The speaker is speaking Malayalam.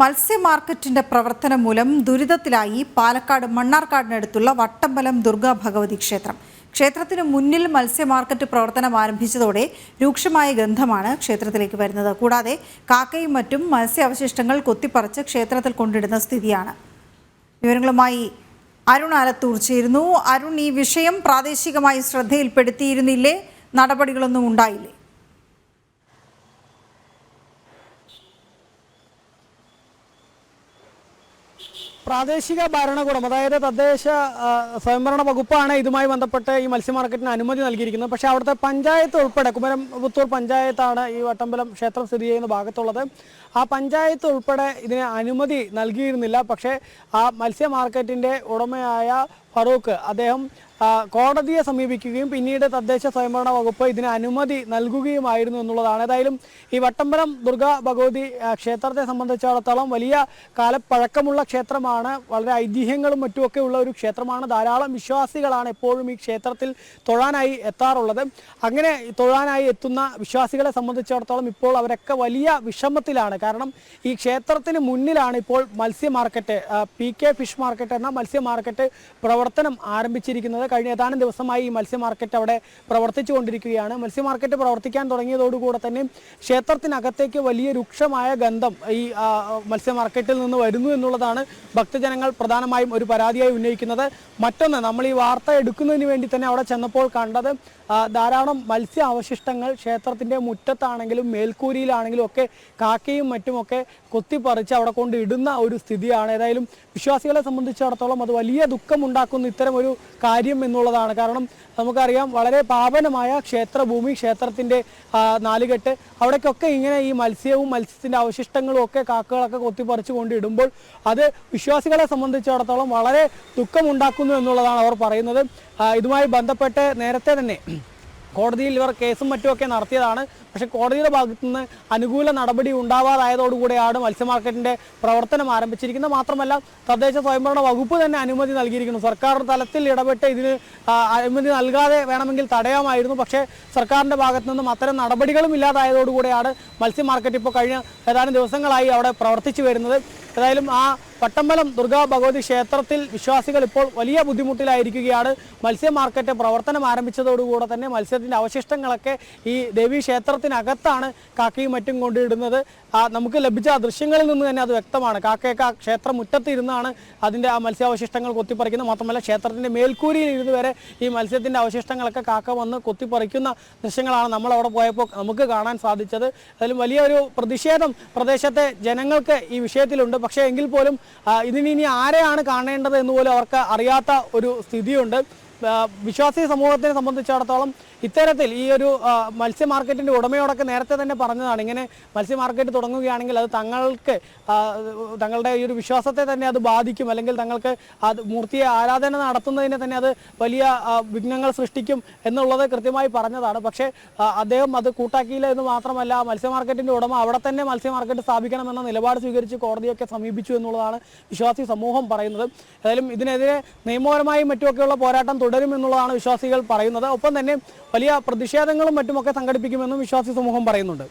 മത്സ്യ മാർക്കറ്റിന്റെ പ്രവർത്തനം മൂലം ദുരിതത്തിലായി പാലക്കാട് മണ്ണാർക്കാടിനടുത്തുള്ള വട്ടമ്പലം ദുർഗാ ഭഗവതി ക്ഷേത്രം. ക്ഷേത്രത്തിന് മുന്നിൽ മത്സ്യ മാർക്കറ്റ് പ്രവർത്തനം ആരംഭിച്ചതോടെ രൂക്ഷമായ ഗന്ധമാണ് ക്ഷേത്രത്തിലേക്ക് വരുന്നത്. കൂടാതെ കാക്കയും മറ്റും മത്സ്യ അവശിഷ്ടങ്ങൾ കൊത്തിപ്പറിച്ച് ക്ഷേത്രത്തിൽ കൊണ്ടിടുന്ന സ്ഥിതിയാണ്. വിവരങ്ങളുമായി അരുൺ ആലത്തൂർ ചേരുന്നു. അരുൺ ഈ വിഷയം പ്രാദേശികമായി ശ്രദ്ധയിൽപ്പെടുത്തിയിരുന്നില്ലേ? നടപടികളൊന്നും ഉണ്ടായില്ലേ? പ്രാദേശിക ഭരണകൂടം അതായത് തദ്ദേശ സ്വയംഭരണ വകുപ്പാണ് ഇതുമായി ബന്ധപ്പെട്ട് ഈ മത്സ്യ മാർക്കറ്റിന് അനുമതി നൽകിയിരിക്കുന്നത്. പക്ഷേ അവിടുത്തെ പഞ്ചായത്ത് ഉൾപ്പെടെ കുമരം പുത്തൂർ പഞ്ചായത്താണ് ഈ വട്ടമ്പലം ക്ഷേത്രം സ്ഥിതി ചെയ്യുന്ന ഭാഗത്തുള്ളത്. ആ പഞ്ചായത്ത് ഉൾപ്പെടെ ഇതിന് അനുമതി നൽകിയിരുന്നില്ല. പക്ഷേ ആ മത്സ്യ മാർക്കറ്റിന്റെ ഉടമയായ ഫറൂഖ്. അദ്ദേഹം കോടതിയെ സമീപിക്കുകയും പിന്നീട് തദ്ദേശ സ്വയംഭരണ വകുപ്പ് ഇതിന് അനുമതി നൽകുകയുമായിരുന്നു എന്നുള്ളതാണ്. ഏതായാലും ഈ വട്ടമ്പലം ദുർഗാ ഭഗവതി ക്ഷേത്രത്തെ സംബന്ധിച്ചിടത്തോളം വലിയ കാലപ്പഴക്കമുള്ള ക്ഷേത്രമാണ്. വളരെ ഐതിഹ്യങ്ങളും മറ്റുമൊക്കെ ഉള്ള ഒരു ക്ഷേത്രമാണ്. ധാരാളം വിശ്വാസികളാണ് എപ്പോഴും ഈ ക്ഷേത്രത്തിൽ തൊഴാനായി എത്താറുള്ളത്. അങ്ങനെ തൊഴാനായി എത്തുന്ന വിശ്വാസികളെ സംബന്ധിച്ചിടത്തോളം ഇപ്പോൾ അവരൊക്കെ വലിയ വിഷമത്തിലാണ്. കാരണം ഈ ക്ഷേത്രത്തിന് മുന്നിലാണ് ഇപ്പോൾ മത്സ്യ market P K fish market എന്ന മത്സ്യ മാർക്കറ്റ് പ്രവർത്തനം ആരംഭിച്ചിരിക്കുന്നത്. കഴിഞ്ഞ ഏതാനും ദിവസമായി ഈ മത്സ്യ മാർക്കറ്റ് അവിടെ പ്രവർത്തിച്ചു കൊണ്ടിരിക്കുകയാണ് മത്സ്യ മാർക്കറ്റ് പ്രവർത്തിക്കാൻ തുടങ്ങിയതോടുകൂടെ തന്നെ ക്ഷേത്രത്തിനകത്തേക്ക് വലിയ രൂക്ഷമായ ഗന്ധം ഈ മത്സ്യ മാർക്കറ്റിൽ നിന്ന് വരുന്നു എന്നുള്ളതാണ് ഭക്തജനങ്ങൾ പ്രധാനമായും ഒരു പരാതിയായി ഉന്നയിക്കുന്നത്. മറ്റൊന്ന് നമ്മൾ ഈ വാർത്ത എടുക്കുന്നതിന് വേണ്ടി തന്നെ അവിടെ ചെന്നപ്പോൾ കണ്ടത് ധാരാളം മത്സ്യ അവശിഷ്ടങ്ങൾ ക്ഷേത്രത്തിന്റെ മുറ്റത്താണെങ്കിലും മേൽക്കൂരിയിലാണെങ്കിലും ഒക്കെ കാക്കയും മറ്റുമൊക്കെ കൊത്തിപ്പറിച്ച് അവിടെ കൊണ്ട് ഇടുന്ന ഒരു സ്ഥിതിയാണ്. ഏതായാലും വിശ്വാസികളെ സംബന്ധിച്ചിടത്തോളം അത് വലിയ ദുഃഖമുണ്ടാക്കുന്ന. ഇത്തരം ഒരു കാര്യം എന്നുള്ളതാണ്. കാരണം നമുക്കറിയാം വളരെ പാപനമായ ക്ഷേത്രഭൂമി ക്ഷേത്രത്തിന്റെ നാലുകെട്ട് അവിടേക്കൊക്കെ ഇങ്ങനെ ഈ മത്സ്യവും മത്സ്യത്തിന്റെ അവശിഷ്ടങ്ങളും ഒക്കെ കാക്കകളൊക്കെ കൊത്തിപ്പറിച്ചു കൊണ്ടിടുമ്പോൾ അത് വിശ്വാസികളെ സംബന്ധിച്ചിടത്തോളം വളരെ ദുഃഖമുണ്ടാക്കുന്നു എന്നുള്ളതാണ് അവർ പറയുന്നത്. ഇതുമായി ബന്ധപ്പെട്ട് നേരത്തെ തന്നെ കോടതിയിൽ ഇവർ കേസും മറ്റുമൊക്കെ നടത്തിയതാണ്. പക്ഷേ കോടതിയുടെ ഭാഗത്തു നിന്ന് അനുകൂല നടപടി ഉണ്ടാവാതായതോടുകൂടിയാണ് മത്സ്യ മാർക്കറ്റിന്റെ പ്രവർത്തനം ആരംഭിച്ചിരിക്കുന്നത്. മാത്രമല്ല തദ്ദേശ സ്വയംഭരണ വകുപ്പ് തന്നെ അനുമതി നൽകിയിരിക്കുന്നു. സർക്കാർ തലത്തിൽ ഇടപെട്ട് ഇതിന് അനുമതി നൽകാതെ വേണമെങ്കിൽ തടയാമായിരുന്നു. പക്ഷേ സർക്കാരിന്റെ ഭാഗത്തു നിന്നും അത്തരം നടപടികളും ഇല്ലാതായതോടുകൂടിയാണ് മത്സ്യ മാർക്കറ്റ് ഇപ്പോൾ കഴിഞ്ഞ ഏതാനും ദിവസങ്ങളായി അവിടെ പ്രവർത്തിച്ചു വരുന്നത്. ഏതായാലും ആ പട്ടമ്പലം ദുർഗാ ഭഗവതി ക്ഷേത്രത്തിൽ വിശ്വാസികൾ ഇപ്പോൾ വലിയ ബുദ്ധിമുട്ടിലായിരിക്കുകയാണ്. മത്സ്യ മാർക്കറ്റ് പ്രവർത്തനം ആരംഭിച്ചതോടുകൂടെ തന്നെ മത്സ്യത്തിന്റെ അവശിഷ്ടങ്ങളൊക്കെ ഈ ദേവീ ക്ഷേത്രത്തിനകത്താണ് കാക്കയും മറ്റും കൊണ്ടിടുന്നത്. നമുക്ക് ലഭിച്ച ദൃശ്യങ്ങളിൽ നിന്ന് തന്നെ അത് വ്യക്തമാണ്. കാക്കയൊക്കെ ആ ക്ഷേത്ര മുറ്റത്ത് ഇരുന്നാണ് അതിന്റെ ആ മത്സ്യാവശിഷ്ടങ്ങൾ കൊത്തിപ്പറിക്കുന്നത്. മാത്രമല്ല ക്ഷേത്രത്തിന്റെ മേൽക്കൂരിയിൽ ഇരുന്ന് വരെ ഈ മത്സ്യത്തിന്റെ അവശിഷ്ടങ്ങളൊക്കെ കാക്ക വന്ന് കൊത്തിപ്പറിക്കുന്ന ദൃശ്യങ്ങളാണ് നമ്മൾ അവിടെ പോയപ്പോൾ നമുക്ക് കാണാൻ സാധിച്ചത്. അതിലും വലിയൊരു പ്രതിഷേധം പ്രദേശത്തെ ജനങ്ങൾക്ക് ഈ വിഷയത്തിലുണ്ട്. പക്ഷേ എങ്കിൽ പോലും ഇതിന് ഇനി ആരെയാണ് കാണേണ്ടത് എന്ന് പോലും അവർക്ക് അറിയാത്ത ഒരു സ്ഥിതിയുണ്ട്. വിശ്വാസി സമൂഹത്തിനെ സംബന്ധിച്ചിടത്തോളം ഇത്തരത്തിൽ ഈ ഒരു മത്സ്യ മാർക്കറ്റിന്റെ ഉടമയോടൊക്കെ നേരത്തെ തന്നെ പറഞ്ഞതാണ്. ഇങ്ങനെ മത്സ്യ മാർക്കറ്റ് തുടങ്ങുകയാണെങ്കിൽ അത് തങ്ങൾക്ക് തങ്ങളുടെ ഈ ഒരു വിശ്വാസത്തെ തന്നെ അത് ബാധിക്കും. അല്ലെങ്കിൽ തങ്ങൾക്ക് അത് മൂർത്തിയെ ആരാധന നടത്തുന്നതിനെ തന്നെ അത് വലിയ വിഘ്നങ്ങൾ സൃഷ്ടിക്കും എന്നുള്ളത് കൃത്യമായി പറഞ്ഞതാണ്. പക്ഷേ അദ്ദേഹം അത് കൂട്ടാക്കിയില്ല എന്ന് മാത്രമല്ല മത്സ്യ മാർക്കറ്റിന്റെ ഉടമ അവിടെ തന്നെ മത്സ്യ മാർക്കറ്റ് സ്ഥാപിക്കണമെന്ന നിലപാട് സ്വീകരിച്ച് കോടതിയൊക്കെ സമീപിച്ചു എന്നുള്ളതാണ് വിശ്വാസി സമൂഹം പറയുന്നത്. ഏതായാലും ഇതിനെതിരെ നിയമപരമായും മറ്റുമൊക്കെയുള്ള പോരാട്ടം തുടരും എന്നുള്ളതാണ് വിശ്വാസികൾ പറയുന്നത്. ഒപ്പം തന്നെ വലിയ പ്രതിഷേധങ്ങളും മറ്റുമൊക്കെ സംഘടിപ്പിക്കുമെന്നും വിശ്വാസി സമൂഹം പറയുന്നുണ്ട്.